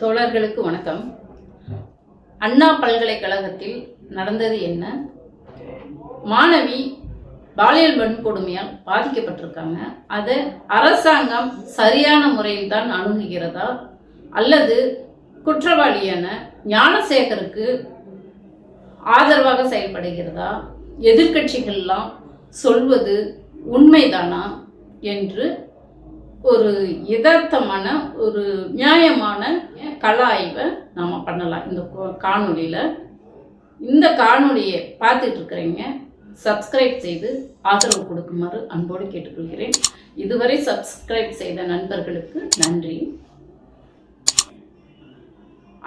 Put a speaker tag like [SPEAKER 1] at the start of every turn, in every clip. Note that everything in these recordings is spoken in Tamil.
[SPEAKER 1] தோழர்களுக்கு வணக்கம். அண்ணா பல்கலைக்கழகத்தில் நடந்தது என்ன? மாணவி பாலியல் வன்கொடுமையால் பாதிக்கப்பட்டிருக்காங்க. அதை அரசாங்கம் சரியான முறையில் தான் அணுகுகிறதா? அல்லது குற்றவாளியான ஞானசேகருக்கு ஆதரவாக செயல்படுகிறதா? எதிர்க்கட்சிகள்லாம் சொல்வது உண்மைதானா? என்று ஒரு யதார்த்தமான ஒரு நியாயமான கள ஆய்வை நாம் பண்ணலாம். இந்த காணொலியில் இந்த காணொலியை பார்த்துட்டு இருக்கிறீங்க சப்ஸ்கிரைப் செய்து ஆதரவு கொடுக்குமாறு அன்போடு கேட்டுக்கொள்கிறேன். இதுவரை சப்ஸ்கிரைப் செய்த நண்பர்களுக்கு நன்றி.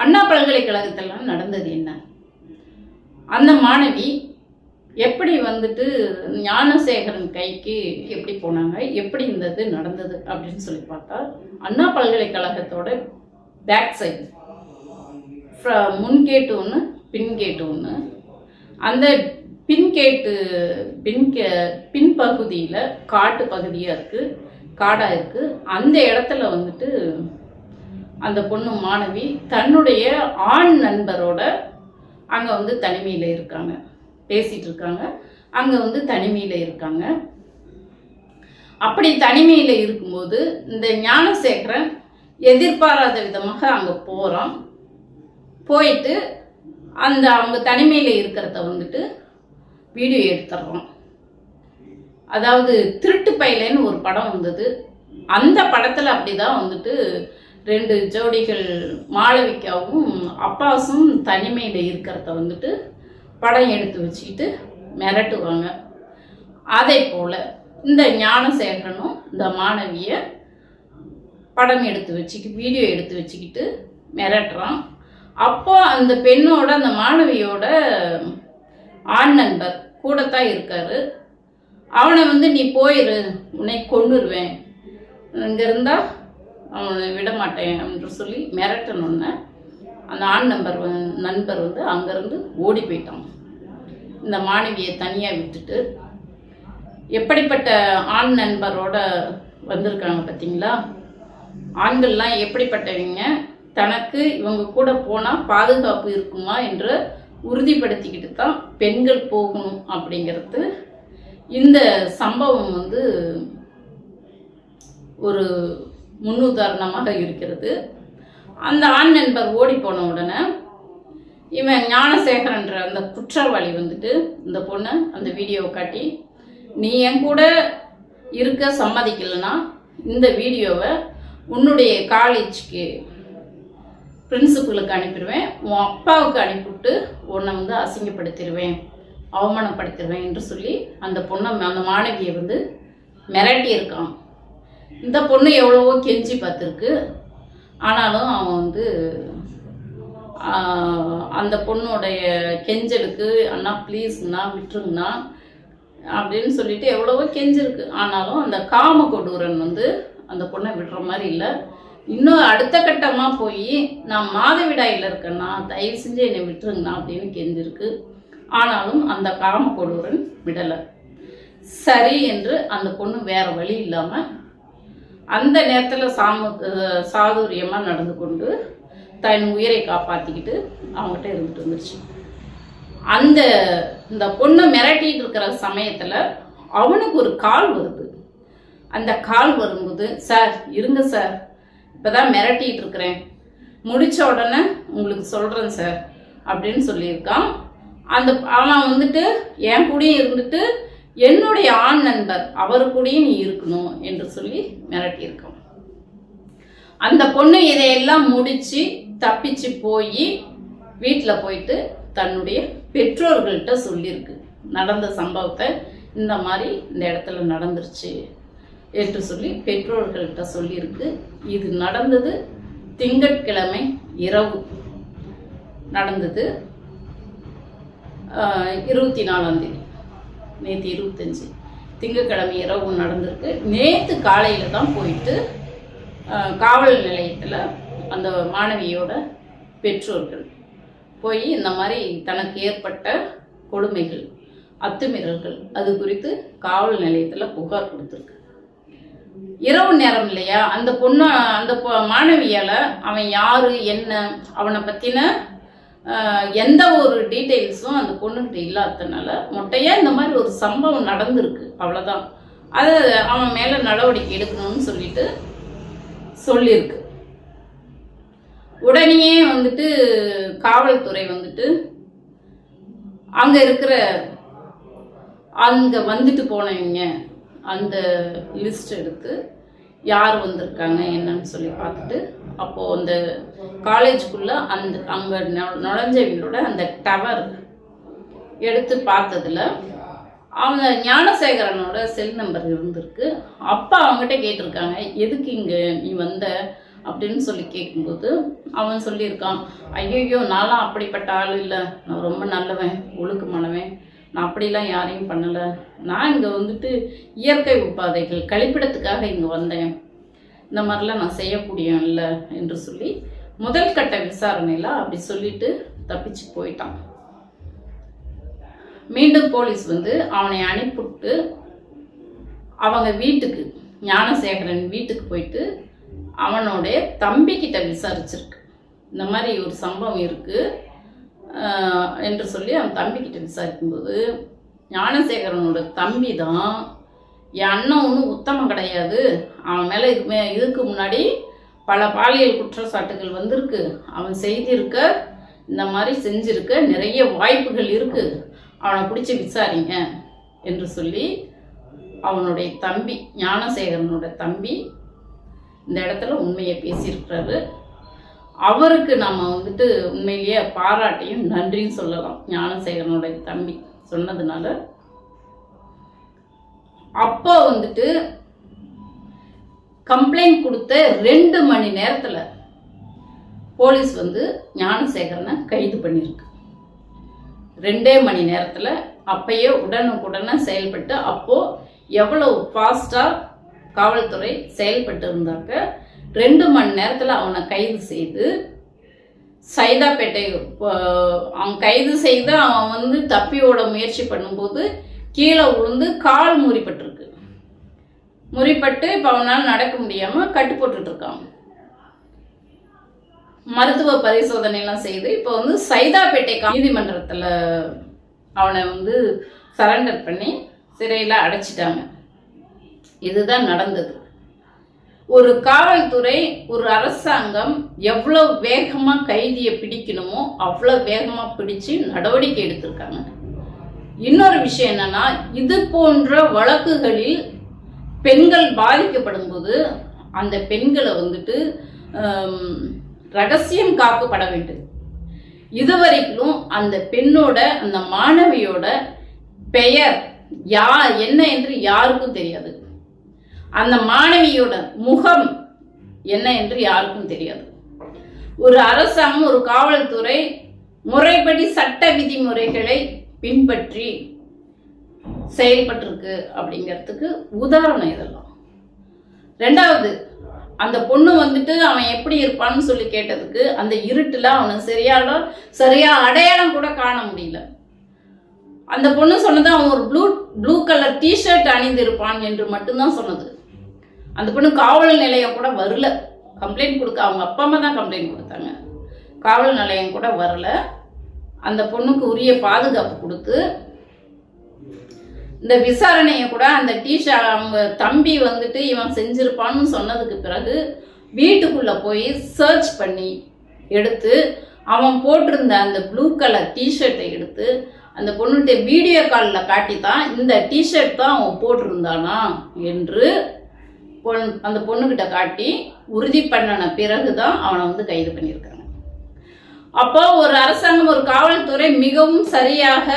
[SPEAKER 1] அண்ணா பல்கலைக்கழகத்திலாம் நடந்தது என்ன? அந்த மாணவி எப்படி வந்துட்டு ஞானசேகரன் கைக்கு எப்படி போனாங்க? எப்படி இந்த இது நடந்தது? அப்படின்னு சொல்லி பார்த்தா அண்ணா பல்கலைக்கழகத்தோட பேக் சைடு முன் கேட்டு ஒன்று பின் கேட்டு ஒன்று அந்த பின் கேட்டு பின் கே பின்பகுதியில் காட்டு பகுதியாக இருக்குது காடாக இருக்குது அந்த இடத்துல வந்துட்டு அந்த பொண்ணு மாணவி தன்னுடைய ஆண் நண்பரோட அங்கே வந்து தனிமையில் இருக்காங்க. பேசிகிட்டு இருக்காங்க. அங்கே வந்து தனிமையில் இருக்காங்க. அப்படி தனிமையில் இருக்கும்போது இந்த ஞானசேகரன் எதிர்பாராத விதமாக அங்கே போகிறோம் போயிட்டு அந்த அவங்க தனிமையில் இருக்கிறத வந்துட்டு வீடியோ எடுத்துடுறோம். அதாவது திருட்டு பையலேன்னு ஒரு படம் வந்தது. அந்த படத்தில் அப்படிதான் வந்துட்டு ரெண்டு ஜோடிகள் மாளவிக்காவும் அப்பாஸும் தனிமையில் இருக்கிறத வந்துட்டு படம் எடுத்து வச்சுக்கிட்டு மிரட்டுவாங்க. அதே போல் இந்த ஞானசேகரனும் இந்த மாணவியை படம் எடுத்து வச்சுக்கி வீடியோ எடுத்து வச்சுக்கிட்டு மிரட்டுறான். அப்போ அந்த பெண்ணோட அந்த மாணவியோட ஆண் நண்பர் கூடத்தான் இருக்காரு. அவனை வந்து நீ போயிரு உன்னை கொண்டுருவேன் இங்கே இருந்தால் அவனை விட மாட்டேன் சொல்லி மிரட்டணுன்னு அந்த ஆண் நம்பர் நண்பர் வந்து அங்கேருந்து ஓடி போயிட்டான். இந்த மாணவியை தனியாக விட்டுட்டு. எப்படிப்பட்ட ஆண் நண்பரோட வந்திருக்காங்க பார்த்தீங்களா ஆண்கள்லாம் எப்படிப்பட்டவங்க? தனக்கு இவங்க கூட போனால் பாதுகாப்பு இருக்குமா என்று உறுதிப்படுத்திக்கிட்டு தான் பெண்கள் போகணும் அப்படிங்கிறது இந்த சம்பவம் வந்து ஒரு முன்னுதாரணமாக இருக்கிறது. அந்த ஆண் நண்பர் ஓடி போன உடனே இவன் ஞானசேகரன்ற அந்த குற்றவாளி வந்துட்டு இந்த பொண்ணை அந்த வீடியோவை காட்டி நீ என் கூட இருக்க சம்மதிக்கலைன்னா இந்த வீடியோவை உன்னுடைய காலேஜ்க்கு பிரின்சிபலுக்கு அனுப்பிடுவேன். உன் அப்பாவுக்கு அனுப்பிவிட்டு உன்னை வந்து அசிங்கப்படுத்திடுவேன் அவமானப்படுத்திடுவேன் என்று சொல்லி அந்த பொண்ணை அந்த மாணவியை வந்து மிரட்டியிருக்கான். இந்த பொண்ணு எவ்வளவோ கெஞ்சி பார்த்துருக்கு. ஆனாலும் அவன் வந்து அந்த பொண்ணுடைய கெஞ்சலுக்கு அண்ணா ப்ளீஸ்ண்ணா விட்டுருங்கண்ணா அப்படின்னு சொல்லிட்டு எவ்வளவோ கெஞ்சிருக்கு. ஆனாலும் அந்த காம கொடூரன் வந்து அந்த பொண்ணை விடுற மாதிரி இல்லை. இன்னும் அடுத்த கட்டமாக போய் நான் மாதவிடாயில் இருக்கேன்னா தயவு செஞ்சு என்னை விட்டுருங்கண்ணா அப்படின்னு கெஞ்சிருக்கு. ஆனாலும் அந்த காம கொடூரன் விடலை. சரி என்று அந்த பொண்ணு வேற வழி இல்லாமல் அந்த நேரத்தில் சாம சாதுரியமாக நடந்து கொண்டு தன் உயிரை காப்பாற்றிக்கிட்டு அவங்ககிட்ட இருந்துட்டு வந்துருச்சு. அந்த இந்த பொண்ணை மிரட்டிட்டு இருக்கிற சமயத்தில் அவனுக்கு ஒரு கால் வருது. அந்த கால் வரும்போது சார் இருங்க சார். இப்போதான் மிரட்டிகிட்டு இருக்கிறேன். முடித்த உடனே உங்களுக்கு சொல்கிறேன் சார் அப்படின்னு சொல்லியிருக்கான். அந்த அவன் வந்துட்டு என் கூடயும் இருந்துட்டு என்னுடைய ஆண் நண்பர் அவர் கூடயும் நீ இருக்கணும் என்று சொல்லி மிரட்டியிருக்கான். அந்த பொண்ணு இதையெல்லாம் முடித்து தப்பிச்சு போய் வீட்டில் போயிட்டு தன்னுடைய பெற்றோர்கள்ட்ட சொல்லியிருக்கு. நடந்த சம்பவத்தை இந்த மாதிரி இந்த இடத்துல நடந்துருச்சு. என்று சொல்லி பெற்றோர்கள்ட்ட சொல்லியிருக்கு. இது நடந்தது திங்கட்கிழமை இரவு நடந்தது இருபத்தி நாலாம் தேதி நேற்று இருபத்தஞ்சி. திங்கட்கிழமை இரவு நடந்திருக்கு. நேற்று காலையில் தான் போயிட்டு காவல் நிலையத்தில் அந்த மாணவியோட பெற்றோர்கள் போய் இந்த மாதிரி தனக்கு ஏற்பட்ட கொடுமைகள் அத்துமீறல்கள் அது குறித்து காவல் நிலையத்தில் புகார் கொடுத்துருக்கு. இரவு நேரம் இல்லையா? அந்த பொண்ணு அந்த மாணவியால் அவன் யாரு என்ன அவனை பற்றின எந்த ஒரு டீட்டெயில்ஸும் அந்த பொண்ணுகிட்ட இல்லாததுனால மொட்டையாக இந்த மாதிரி ஒரு சம்பவம் நடந்திருக்கு. அவ்வளோதான் அது அவன் மேலே நடவடிக்கை எடுக்கணும்னு சொல்லிட்டு சொல்லியிருக்கு. உடனேயே வந்துட்டு காவல்துறை வந்துட்டு அங்கே இருக்கிற அங்கே வந்துட்டு போனவங்க அந்த லிஸ்ட் எடுத்து யார் வந்திருக்காங்க என்னன்னு சொல்லி பார்த்துட்டு அப்போது அந்த காலேஜ்குள்ளே அந்த அங்கே நுழைஞ்சவங்களோட அந்த டவர் எடுத்து பார்த்ததுல அவங்க ஞானசேகரனோட செல் நம்பர் இருந்திருக்கு. அப்பா அவங்ககிட்ட கேட்டிருக்காங்க எதுக்கு இங்கே நீ வந்த? அப்படின்னு சொல்லி கேட்கும்போது அவன் சொல்லியிருக்கான் ஐயோ நான்லாம் அப்படிப்பட்ட ஆள் இல்லை. நான் ரொம்ப நல்லவன் ஒழுக்கமானவன். நான் அப்படிலாம் யாரையும் பண்ணலை. நான் இங்கே வந்துட்டு இயற்கை உபாதைகள் கழிப்பிடத்துக்காக இங்கே வந்தேன். இந்த மாதிரிலாம் நான் செய்யக்கூடியவன் இல்லை என்று சொல்லி முதல் கட்ட விசாரணையில் அப்படி சொல்லிட்டு தப்பிச்சு போயிட்டான். மீண்டும் போலீஸ் வந்து அவனை அனுப்பிவிட்டு அவங்க வீட்டுக்கு ஞானசேகரன் வீட்டுக்கு போயிட்டு அவனுடைய தம்பிக்கிட்ட விசாரிச்சிருக்கு. இந்த மாதிரி ஒரு சம்பவம் இருக்குது என்று சொல்லி அவன் தம்பிக்கிட்ட விசாரிக்கும்போது ஞானசேகரனோட தம்பி தான் என் அண்ணன் ஒன்றும் உத்தமம் கிடையாது. அவன் மேலே இது மே இதுக்கு முன்னாடி பல பாலியல் குற்றச்சாட்டுகள் வந்திருக்கு. அவன் செய்திருக்க இந்த மாதிரி செஞ்சிருக்க நிறைய வாய்ப்புகள் இருக்குது அவனை பிடிச்சி விசாரிங்க என்று சொல்லி அவனுடைய தம்பி ஞானசேகரனோட தம்பி இந்த இடத்துல உண்மையை பேசியிருக்கிறாரு. அவருக்கு நம்ம வந்துட்டு உண்மையிலேயே பாராட்டியும் நன்றியும் சொல்லலாம். ஞானசேகரனுடைய தம்பி சொன்னதுனால. அப்பா வந்துட்டு கம்ப்ளைண்ட் கொடுத்த ரெண்டு மணி நேரத்தில் போலீஸ் வந்து ஞானசேகரனை கைது பண்ணியிருக்கு. ரெண்டே மணி நேரத்தில் அப்பயே உடனுக்குடனே செயல்பட்டு அப்போ எவ்வளவு ஃபாஸ்ட்டாக காவல்துறை செயல்பட்டு இருந்தாக்க ரெண்டு மணி நேரத்தில் அவனை கைது செய்து சைதாப்பேட்டை அவன் கைது செய்து அவன் வந்து தப்பி ஓட முயற்சி பண்ணும்போது கீழே விழுந்து கால் முறிப்பட்டிருக்கு முறிப்பட்டு இப்போ அவனால் நடக்க முடியாம கட்டு போட்டுட்ருக்கான். மருத்துவ பரிசோதனைலாம் செய்து இப்போ வந்து சைதாப்பேட்டை நீதிமன்றத்தில் அவனை வந்து சரண்டர் பண்ணி சிறையில் அடைச்சிட்டாங்க. இதுதான் நடந்தது. ஒரு காவல்துறை ஒரு அரசாங்கம் எவ்வளோ வேகமாக கைதியை பிடிக்கணுமோ அவ்வளோ வேகமாக பிடிச்சு நடவடிக்கை எடுத்திருக்காங்க. இன்னொரு விஷயம் என்னன்னா இது போன்ற வழக்குகளில் பெண்கள் பாதிக்கப்படும் போது அந்த பெண்களை வந்துட்டு ரகசியம் காக்கப்பட வேண்டும். இதுவரைக்கும் அந்த பெண்ணோட அந்த மாணவியோட பெயர் யா என்ன என்று யாருக்கும் தெரியாது. அந்த மாணவியோட முகம் என்ன என்று யாருக்கும் தெரியாது. ஒரு அரசாங்கம் ஒரு காவல்துறை முறைப்படி சட்ட விதிமுறைகளை பின்பற்றி செயல்பட்டிருக்கு அப்படிங்கிறதுக்கு உதாரணம் இதெல்லாம். ரெண்டாவது அந்த பொண்ணு வந்துட்டு அவன் எப்படி இருப்பான்னு சொல்லி கேட்டதுக்கு அந்த இருட்டில் அவனை சரியான சரியா அடையாளம் கூட காண முடியல. அந்த பொண்ணு சொன்னது அவன் ஒரு ப்ளூ ப்ளூ கலர் டிஷர்ட் அணிந்திருப்பான் என்று மட்டும்தான் சொன்னது. அந்த பொண்ணு காவல் நிலையம் கூட வரல. கம்ப்ளைண்ட் கொடுக்க அவங்க அப்பா அம்மா தான் கம்ப்ளைண்ட் கொடுத்தாங்க. காவல் நிலையம் கூட வரல. அந்த பொண்ணுக்கு உரிய பாதுகாப்பு கொடுத்து இந்த விசாரணையை கூட அந்த டீஷா அவங்க தம்பி வந்துட்டு இவன் செஞ்சிருப்பான்னு சொன்னதுக்கு பிறகு வீட்டுக்குள்ள போய் சர்ச் பண்ணி எடுத்து அவன் போட்டிருந்த அந்த ப்ளூ கலர் டிஷர்ட்டை எடுத்து அந்த பொண்ணுகிட்ட வீடியோ காலில் காட்டி தான் இந்த டிஷர்ட் தான் அவன் போட்டிருந்தானா என்று பொன் அந்த பொண்ணுகிட்ட காட்டி உறுதி பண்ணின பிறகு தான் அவனை வந்து கைது பண்ணியிருக்காங்க அப்போ ஒரு அரசாங்கம் ஒரு காவல்துறை மிகவும் சரியாக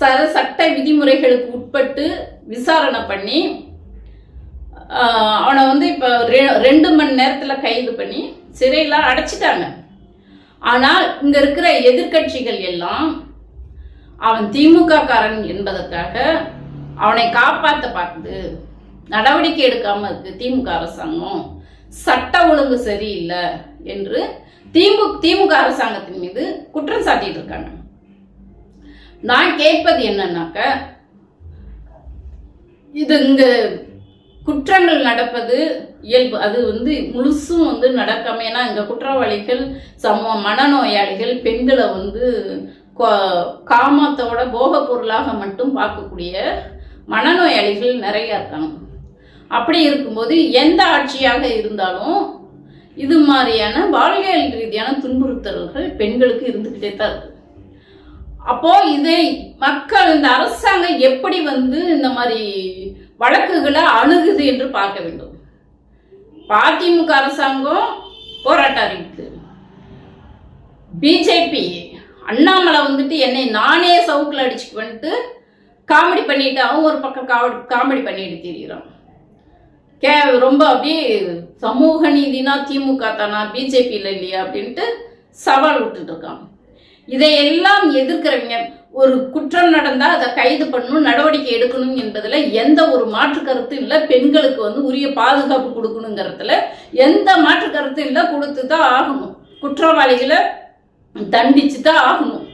[SPEAKER 1] ச சட்ட விதிமுறைகளுக்கு உட்பட்டு விசாரணை பண்ணி அவனை வந்து இப்போ ரெண்டு மணி நேரத்தில் கைது பண்ணி சிறையில் அடைச்சிட்டாங்க. ஆனால் இங்கே இருக்கிற எதிர்க்கட்சிகள் எல்லாம் அவன் திமுக காரன் என்பதற்காக அவனை காப்பாற்ற பார்க்குது. நடவடிக்கை எடுக்காம இருக்கு திமுக அரசாங்கம். சட்ட ஒழுங்கு சரியில்லை என்று திமுக திமுக அரசாங்கத்தின் மீது குற்றம் சாட்டிட்டு இருக்காங்க. நான் கேட்பது என்னன்னாக்க இது இந்த குற்றங்கள் நடப்பது இயல்பு. அது வந்து முழுசும் வந்து நடக்காம ஏன்னா இங்கே குற்றவாளிகள் சம மனநோயாளிகள் பெண்களை வந்து காமத்தோட போக பொருளாக மட்டும் பார்க்கக்கூடிய மனநோயாளிகள் நிறைய இருக்காங்க. அப்படி இருக்கும்போது எந்த ஆட்சியாக இருந்தாலும் இது மாதிரியான வாழ்வியல் ரீதியான துன்புறுத்தல்கள் பெண்களுக்கு இருந்துக்கிட்டே தான் இருக்கு. அப்போ இதை மக்கள் இந்த அரசாங்கம் எப்படி வந்து இந்த மாதிரி வழக்குகளை அணுகுது என்று பார்க்க வேண்டும். அதிமுக அரசாங்கம் போராட்டம் அறிவித்து பிஜேபி அண்ணாமலை வந்துட்டு என்னை நானே சவுக்கில் அடிச்சுக்குவன்ட்டு காமெடி பண்ணிட்டு அவன் ஒரு பக்கம் காமெடி காமெடி பண்ணிட்டு திரியிறான். கே ரொம்ப அப்படியே சமூக நீதினா திமுக தானா பிஜேபியில் இல்லையா அப்படின்ட்டு சவால் விட்டுட்டு இருக்காங்க இதையெல்லாம் எதிர்க்கிறவங்க ஒரு குற்றம் நடந்தால் அதை கைது பண்ணணும் நடவடிக்கை எடுக்கணும் என்பதில் எந்த ஒரு மாற்று கருத்தும் இல்லை. பெண்களுக்கு வந்து உரிய பாதுகாப்பு கொடுக்கணுங்கிறதுல எந்த மாற்று கருத்து இல்லை. கொடுத்து தான் ஆகணும். குற்றவாளிகளை தண்டிச்சு தான் ஆகணும்.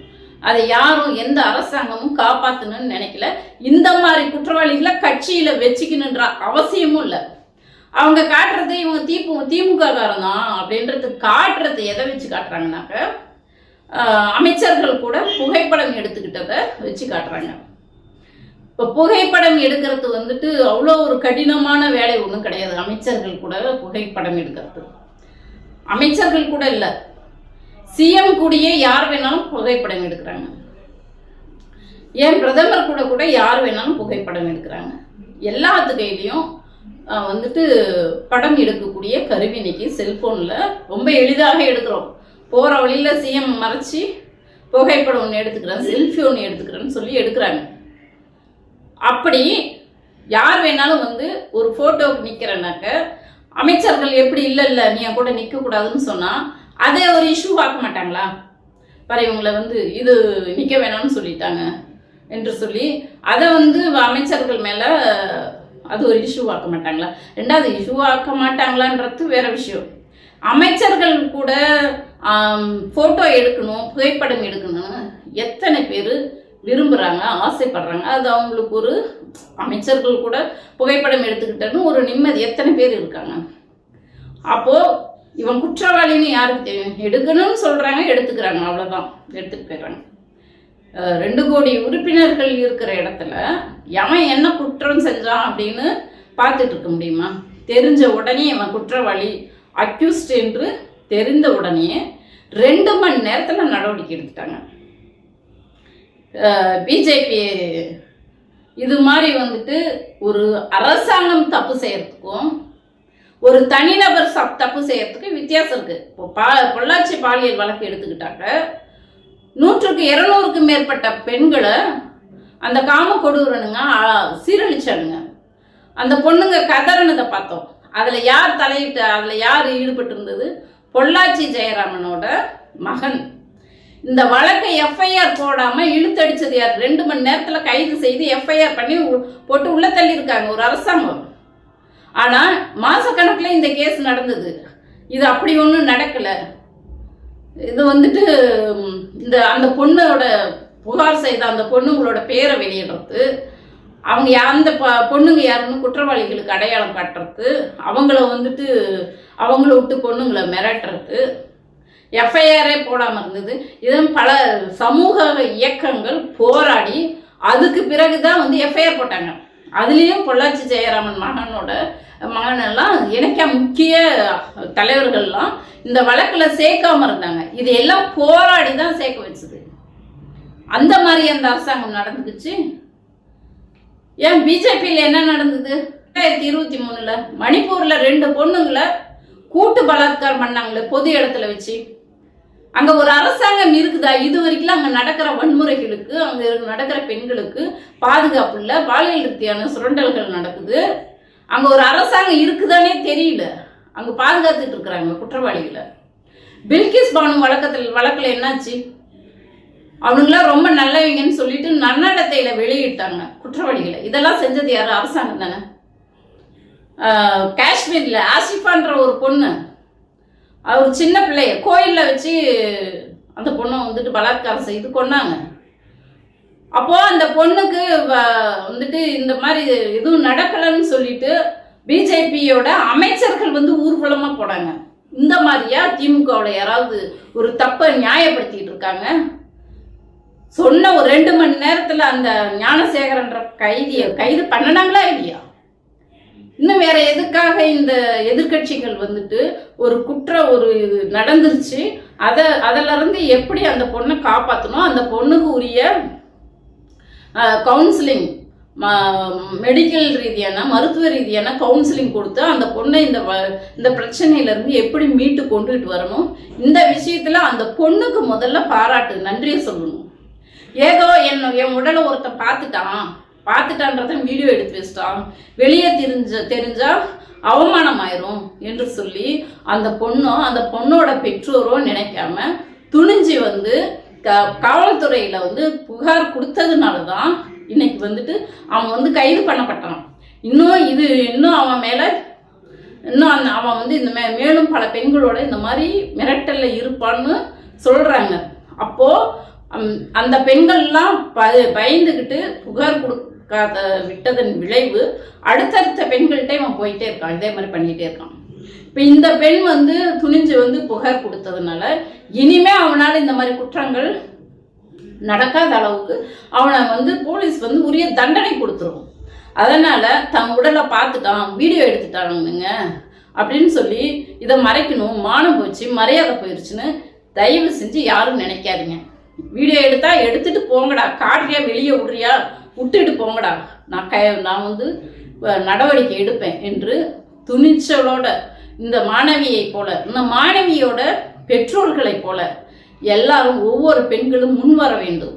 [SPEAKER 1] அதை யாரும் எந்த அரசாங்கமும் காப்பாற்றணும்னு நினைக்கல. இந்த மாதிரி குற்றவாளிகளை கட்சியில் வச்சுக்கணுன்ற அவசியமும் இல்லை. அவங்க காட்டுறது இவங்க தீப்பு திமுககாரம்தான் தான் அப்படின்றது காட்டுறது எதை வச்சு காட்டுறாங்கனாக்க அமைச்சர்கள் கூட புகைப்படம் எடுத்துக்கிட்டதை வச்சு காட்டுறாங்க. இப்போ புகைப்படம் எடுக்கிறது வந்துட்டு அவ்வளோ ஒரு கடினமான வேலை ஒன்றும் கிடையாது. அமைச்சர்கள் கூட புகைப்படம் எடுக்கிறது. அமைச்சர்கள் கூட இல்லை. சிஎம் கூடயே யார் வேணாலும் புகைப்படம் எடுக்கிறாங்க. ஏன் பிரதமர் கூட கூட யார் வேணாலும் புகைப்படம் எடுக்கிறாங்க. எல்லாத்து கையிலையும் வந்துட்டு படம் எடுக்கக்கூடிய கருவி இன்னைக்கு செல்ஃபோனில் ரொம்ப எளிதாக எடுக்கிறோம். போகிற வழியில் சிஎம் மறைச்சி புகைப்படம் ஒன்று எடுத்துக்கிறேன் செல்ஃபி ஒன்று எடுத்துக்கிறேன்னு சொல்லி எடுக்கிறாங்க. அப்படி யார் வேணாலும் வந்து ஒரு ஃபோட்டோவுக்கு நிற்கிறனாக்க அமைச்சர்கள் எப்படி இல்லை இல்லை நீ என் கூட நிற்கக்கூடாதுன்னு சொன்னால் அதை ஒரு இஷ்யூ பார்க்க மாட்டாங்களா? பாரு இவங்களை வந்து இது நிற்க வேணாம்னு சொல்லிட்டாங்க என்று சொல்லி அதை வந்து அமைச்சர்கள் மேலே அது ஒரு இஷ்யூ ஆக்க மாட்டாங்களா? ரெண்டாவது இஷ்யூ ஆக்க மாட்டாங்களான்றது வேற விஷயம். அமைச்சர்கள் கூட ஃபோட்டோ எடுக்கணும் புகைப்படம் எடுக்கணும்னு எத்தனை பேர் விரும்புகிறாங்க ஆசைப்படுறாங்க அது அவங்களுக்கு ஒரு அமைச்சர்கள் கூட புகைப்படம் எடுத்துக்கிட்டேன்னு ஒரு நிம்மதி. எத்தனை பேர் இருக்காங்க? அப்போது இவன் குற்றவாளின்னு யாருக்கு தெரியும் எடுக்கணும்னு சொல்கிறாங்க எடுத்துக்கிறாங்க அவ்வளோதான் எடுத்துட்டு போயிடுறாங்க. ரெண்டு கோடி உறுப்பினர்கள் இருக்கிற இடத்துல எவன் என்ன குற்றம் செஞ்சான் அப்படின்னு பார்த்துட்டு இருக்க முடியுமா? தெரிஞ்ச உடனே இவன் குற்றவாளி அக்யூஸ்ட் என்று தெரிந்த உடனே ரெண்டு மணி நேரத்தில் நடவடிக்கை எடுத்துட்டாங்க. பிஜேபி இது மாதிரி வந்துட்டு ஒரு அரசாங்கம் தப்பு செய்யறதுக்கும் ஒரு தனிநபர் சப் தப்பு செய்யறதுக்கு வித்தியாசம் இருக்கு. இப்போ பா பொள்ளாச்சி பாலியல் வழக்கு எடுத்துக்கிட்டாங்க நூற்றுக்கு இருநூறுக்கும் மேற்பட்ட பெண்களை அந்த காம கொடூரனுங்க சீரழிச்சானுங்க. அந்த பொண்ணுங்க கதறினதை பார்த்தோம். அதில் யார் தலையிட்டு அதில் யார் ஈடுபட்டு இருந்தது பொள்ளாச்சி ஜெயராமனோட மகன். இந்த வழக்கை எஃப்ஐஆர் போடாமல் இழுத்தடிச்சது யார்? ரெண்டு மணி நேரத்தில் கைது செய்து எஃப்ஐஆர் பண்ணி போட்டு உள்ள தள்ளியிருக்காங்க ஒரு அரசாங்கம். ஆனால் மாதக்கணக்கில் இந்த கேஸ் நடந்தது. இது அப்படி ஒன்றும் நடக்கலை. இது வந்துட்டு இந்த அந்த பொண்ணோட புகார் செய்த அந்த பொண்ணுங்களோட பேரை வெளியிடுறது அவங்க அந்த ப- பொண்ணுங்க யாருன்னு குற்றவாளிகளுக்கு அடையாளம் காட்டுறது அவங்கள வந்துட்டு அவங்கள விட்டு பொண்ணுங்களை மிரட்டுறது எஃப்ஐஆரே போடாமல் இருந்தது இதன் பல சமூக இயக்கங்கள் போராடி அதுக்கு பிறகு தான் வந்து எஃப்ஐஆர் போட்டாங்க. அதுலேயும் பொள்ளாச்சி ஜெயராமன் மகனோட மகனெல்லாம் இணைக்க முக்கிய தலைவர்கள்லாம் இந்த வழக்கில் சேர்க்காம இருந்தாங்க. இது எல்லாம் போராடி தான் சேர்க்க வச்சது. அந்த மாதிரி அந்த அரசாங்கம் நடந்துக்குச்சு. ஏன் பிஜேபியில் என்ன நடந்தது? ரெண்டாயிரத்தி இருபத்தி மூணுல மணிப்பூர்ல ரெண்டு பொண்ணுங்களை கூட்டு பலாத்காரம் பண்ணாங்களே பொது இடத்துல வச்சு. அங்க ஒரு அரசாங்கம் இருக்குதா? இது வரைக்கும் அங்க நடக்கிற வன்முறைகளுக்கு அங்க நடக்கிற பெண்களுக்கு பாதுகாப்பு இல்ல பாலியல் ரீதியான சுரண்டல்கள் நடக்குது. அங்க ஒரு அரசாங்கம் இருக்குதானே தெரியல. அங்க பாதுகாத்துட்டு இருக்கிறாங்க குற்றவாளிகளை. பில்கிஸ் பானு வழக்கத்தில் வழக்குல என்னாச்சு? அவனுங்களாம் ரொம்ப நல்லவங்கன்னு சொல்லிட்டு நன்னடத்தையில வெளியிட்டாங்க குற்றவாளிகளை. இதெல்லாம் செஞ்சது யாரு? அரசாங்கம் தானே? காஷ்மீர்ல ஆசிஃபான்ற ஒரு பொண்ணு அவர் சின்ன பிள்ளைய கோயிலில் வச்சு அந்த பொண்ணை வந்துட்டு பலாத்காரம் செய்து கொண்டாங்க அப்போ அந்த பொண்ணுக்கு வ- வந்துட்டு இந்த மாதிரி எதுவும் நடக்கலைன்னு சொல்லிட்டு பிஜேபியோட அமைச்சர்கள் வந்து ஊர்வலமாக போனாங்க. இந்த மாதிரியா திமுகவோட யாராவது ஒரு தப்பை நியாயப்படுத்திட்டு இருக்காங்க? சொன்ன ஒரு ரெண்டு மணி நேரத்தில் அந்த ஞானசேகரன்ற கைதியை கைது பண்ணனாங்களா இல்லையா? இன்னும் வேற எதுக்காக இந்த எதிர்க்கட்சிகள் வந்துட்டு ஒரு குற்ற ஒரு இது நடந்துருச்சு? அதை அதில் இருந்து எப்படி அந்த பொண்ணை காப்பாற்றணும் அந்த பொண்ணுக்கு உரிய கவுன்சிலிங் மெடிக்கல் ரீதியான மருத்துவ ரீதியான கவுன்சிலிங் கொடுத்து அந்த பொண்ணை இந்த வ- இந்த பிரச்சனையிலேருந்து எப்படி மீட்டு கொண்டுகிட்டு வரணும்? இந்த விஷயத்தில் அந்த பொண்ணுக்கு முதல்ல பாராட்டு நன்றியை சொல்லணும். ஏதோ என் என் உடலை ஒருத்தன் பார்த்துட்டான். பார்த்துட்டான்றத வீடியோ எடுத்து வச்சிட்டான். வெளியே தெரிஞ்ச தெரிஞ்சா அவமானம் ஆயிரும் என்று சொல்லி அந்த பொண்ணும் அந்த பொண்ணோட பெற்றோரோ நினைக்காம துணிஞ்சு வந்து க காவல்துறையில வந்து புகார் கொடுத்ததுனால தான் இன்னைக்கு வந்துட்டு அவன் வந்து கைது பண்ணப்பட்டான். இன்னும் இது இன்னும் அவன் மேல இன்னும் அந்த அவன் வந்து இந்த மே மேலும் பல பெண்களோட இந்த மாதிரி மிரட்டல்ல இருப்பான்னு சொல்றாங்க. அப்போ அம், அந்த பெண்கள்லாம் ப பயந்துக்கிட்டு புகார் கொடுக்காத விட்டதன் விளைவு அடுத்தடுத்த பெண்கள்கிட்ட இவன் போயிட்டே இருக்கான். இதே மாதிரி பண்ணிகிட்டே இருக்கான். இப்போ இந்த பெண் வந்து துணிஞ்சு வந்து புகார் கொடுத்ததுனால இனிமே அவனால் இந்த மாதிரி குற்றங்கள் நடக்காத அளவுக்கு அவனை வந்து போலீஸ் வந்து உரிய தண்டனை கொடுத்துரும். அதனால் தன் உடலை பார்த்துட்டான் வீடியோ எடுத்துட்டானுங்க அப்படின்னு சொல்லி இதை மறைக்கணும். மானம் போச்சு மரியாதை போயிடுச்சுன்னு தயவு செஞ்சு யாரும் நினைக்காதீங்க. வீடியோ எடுத்தா எடுத்துட்டு போங்கடா. காட்டுறியா வெளியே விடுறியா? விட்டுட்டு போங்கடா. நான் கை நான் வந்து நடவடிக்கை எடுப்பேன் என்று துணிச்சலோட இந்த மாணவியை போல இந்த மாணவியோட பெற்றோர்களைப் போல எல்லாரும் ஒவ்வொரு பெண்களும் முன்வர வேண்டும்.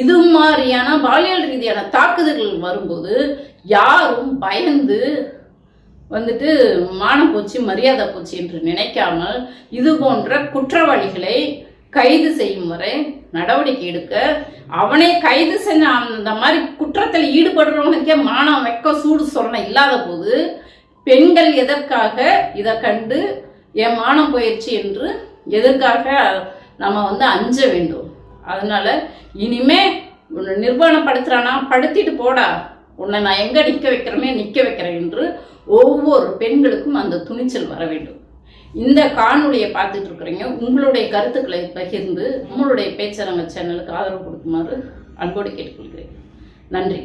[SPEAKER 1] இது மாதிரியான பாலியல் ரீதியான தாக்குதல்கள் வரும்போது யாரும் பயந்து வந்துட்டு மானம் போச்சு மரியாதை போச்சு என்று நினைக்காமல் இது போன்ற குற்றவாளிகளை கைது செய்யும் வரை நடவடிக்கை எடுக்க அவனை கைது செஞ்ச அந்த மாதிரி குற்றத்தில் ஈடுபடுறவனுக்கே மானம் வெக்க சூடு சொரணை இல்லாத போது பெண்கள் எதற்காக இதை கண்டு என் மானம் போயிடுச்சு என்று எதற்காக நம்ம வந்து அஞ்ச வேண்டும்? அதனால இனிமே உன்னை நிர்வாணப்படுத்துறானா? படுத்திட்டு போடா. உன்னை நான் எங்க நிக்க வைக்கிறோமே நிக்க வைக்கிறேன் என்று ஒவ்வொரு பெண்களுக்கும் அந்த துணிச்சல் வர வேண்டும். இந்த காணொலியை பார்த்துட்டு இருக்கிறீங்க. உங்களுடைய கருத்துக்களை பகிர்ந்து உங்களுடைய பேச்சரங்க சேனலுக்கு ஆதரவு கொடுக்குமாறு அன்போடு கேட்டுக்கொள்கிறேன். நன்றி.